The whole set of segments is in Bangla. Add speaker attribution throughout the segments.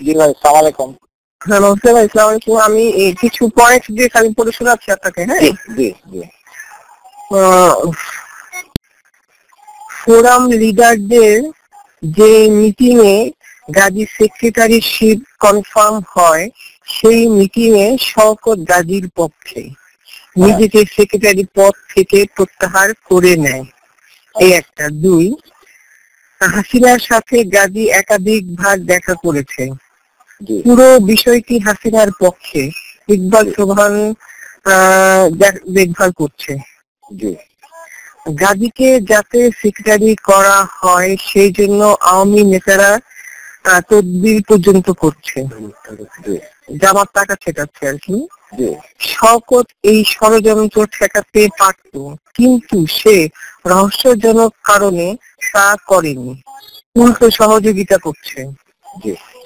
Speaker 1: জি ভাই সালাম আলাইকুম।
Speaker 2: হ্যাঁ ভাই আলাইকুম। আমি কিছু পয়েন্ট দিয়ে খালি পড়ে শোনাচ্ছি আপনাকে হ্যাঁ?
Speaker 1: জি জি জি।
Speaker 2: ফোরাম লিডারদের যে মিটিং এ গাজী সেক্রেটারিশিপ কনফার্ম হয় সেই মিটিং এ শওকত গাজীর পক্ষে। নিজেকে সেক্রেটারি পদ থেকে প্রত্যাহার করে নেয়। এই একটা। দুই হাসিনার সাথে গাজী একাধিক একাধিকবার দেখা করেছে। পুরো বিষয়টি হাসিনার পক্ষে ইকবাল সোভান আহ, দেখভাল করছে। গাজীকে যাতে সেক্রেটারি করা হয় সেই জন্য আওয়ামী নেতারা তদবির পর্যন্ত করছে
Speaker 1: জি।
Speaker 2: জামাত টাকা ঠেকাচ্ছে আর কি। শকত এই ষড়যন্ত্র ঠেকাতে পারত কিন্তু সে রহস্যজনক কারণে তা করেনি। উল্টো সহযোগিতা করছে।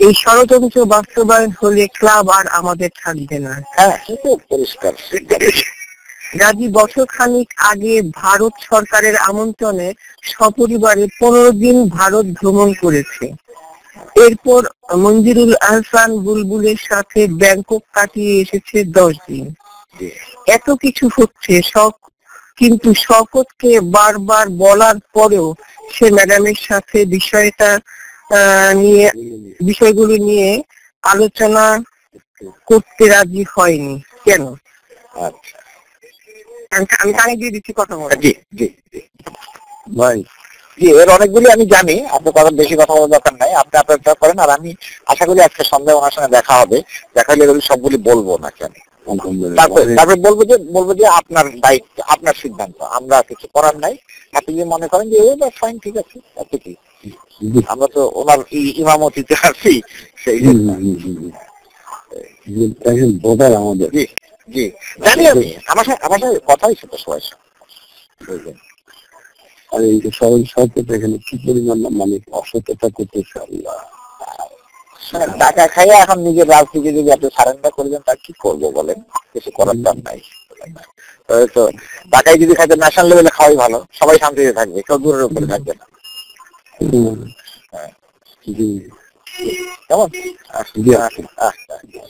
Speaker 2: এই ষড়যন্ত্র বাস্তবায়ন হলে ক্লাব আর আমাদের থাকবে না।
Speaker 1: হ্যাঁ পরিষ্কার।
Speaker 2: গাজী বছর খানিক আগে ভারত সরকারের আমন্ত্রণে সপরিবারে পনেরো দিন ভারত ভ্রমণ করেছে। এরপর মঞ্জিরুল আহসান বুলবুলের সাথে ব্যাংকক কাটিয়ে এসেছে দশ দিন। এত কিছু হচ্ছে শখ কিন্তু শকতকে বারবার বলার পরেও সে ম্যাডামের সাথে বিষয়টা নিয়ে বিষয়গুলো নিয়ে আলোচনা করতে রাজি হয়নি। কেন?
Speaker 1: আচ্ছা।
Speaker 2: আমি কানে দিয়ে দিচ্ছি কথা বলে।
Speaker 1: জি জি জি।
Speaker 3: ভাই
Speaker 1: জি এর অনেকগুলি আমি জানি আপনার কথা বেশি কথা বলার দরকার নাই আপনি আপনারটা করেন আর আমি আশা করি আজকে সন্ধ্যায় ওনার সঙ্গে দেখা হবে দেখা হলে এগুলি সবগুলি বলব নাকি আমি। তারপরে বলব যে বলব যে আপনার দায়িত্ব আপনার সিদ্ধান্ত আমরা কিছু করার নাই। আপনি যদি মনে করেন যে এবার ফাইন ঠিক আছে এত কি আমরা তো ওনার ইমামতিতে আছি সেই
Speaker 3: ভোটার আমাদের।
Speaker 1: জি জি। জানি আমি আমার সাথে আমার সাথে কথাই ছিল সবাই বুঝলেন?
Speaker 3: আর এই যে সবাই সত্যতা এখানে কি পরিমাণ মানে অসততা করতেছে আল্লাহ?
Speaker 1: মানে টাকা খাইয়ে এখন নিজের রাজনীতি যদি আপনি সারেন্ডার করে দেন তা কি করব বলেন? কিছু করার দাম নাই। তো টাকায় যদি খাইতে ন্যাশনাল লেভেলে খাওয়াই ভালো সবাই শান্তিতে থাকবে কেউ দূরের উপরে থাকবে না।
Speaker 3: হুম,
Speaker 1: হ্যাঁ। কেমন। আচ্ছা আচ্ছা।